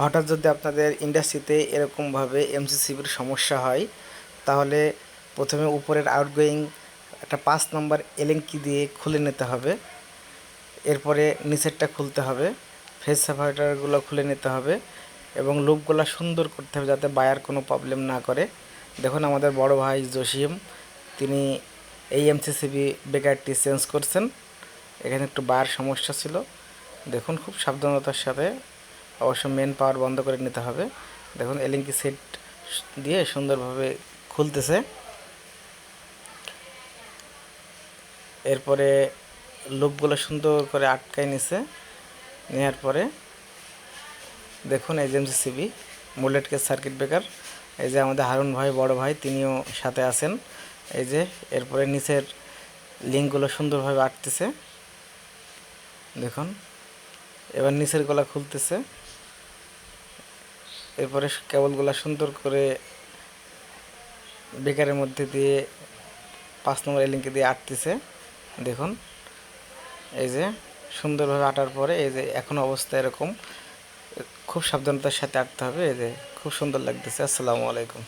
হঠাৎ যদি আপনাদের ইন্ডাস্ট্রিতে এরকমভাবে এমসিসিবির সমস্যা হয়, তাহলে প্রথমে উপরের আউটগোয়িং একটা পাঁচ নম্বর এলেঙ্কি দিয়ে খুলে নিতে হবে। এরপরে নিচেরটা খুলতে হবে। ফেস সেপারেটারগুলো খুলে নিতে হবে এবং লুপগুলো সুন্দর করতে হবে যাতে বায়ার কোনো প্রবলেম না করে। দেখুন আমাদের বড় ভাই জসিম তিনি এই এমসিসিবি বেকারটি চেঞ্জ করছেন। এখানে একটু বায়ার সমস্যা ছিল। দেখুন খুব সাবধানতার সাথে অবশ্য মেন পাওয়ার বন্ধ করে নিতে হবে। দেখুন এলিঙ্কি সেট দিয়ে সুন্দরভাবে খুলতেছে। এরপরে লুপগুলো সুন্দর করে আটকায় নিছে। নেওয়ার পরে দেখুন যে সিবি মুলেটকে সার্কিট ব্রেকার এই যে আমাদের হারুন ভাই, বড় ভাই, তিনিও সাথে আছেন। এই যে, এরপরে নিচের লিঙ্কগুলো সুন্দরভাবে আটতেছে দেখুন, এবার নিচের গলা খুলতেছে। এরপরে কেবলগুলো সুন্দর করে বেকারের মধ্যে দিয়ে পাঁচ নম্বর এলিঙ্কে দিয়ে আটতেছে। দেখুন, এই যে সুন্দরভাবে আটার পরে এই যে এখন অবস্থা এরকম, খুব সাবধানতার সাথে আটতে হবে। এই যে খুব সুন্দর লাগতেছে। আসসালামু আলাইকুম।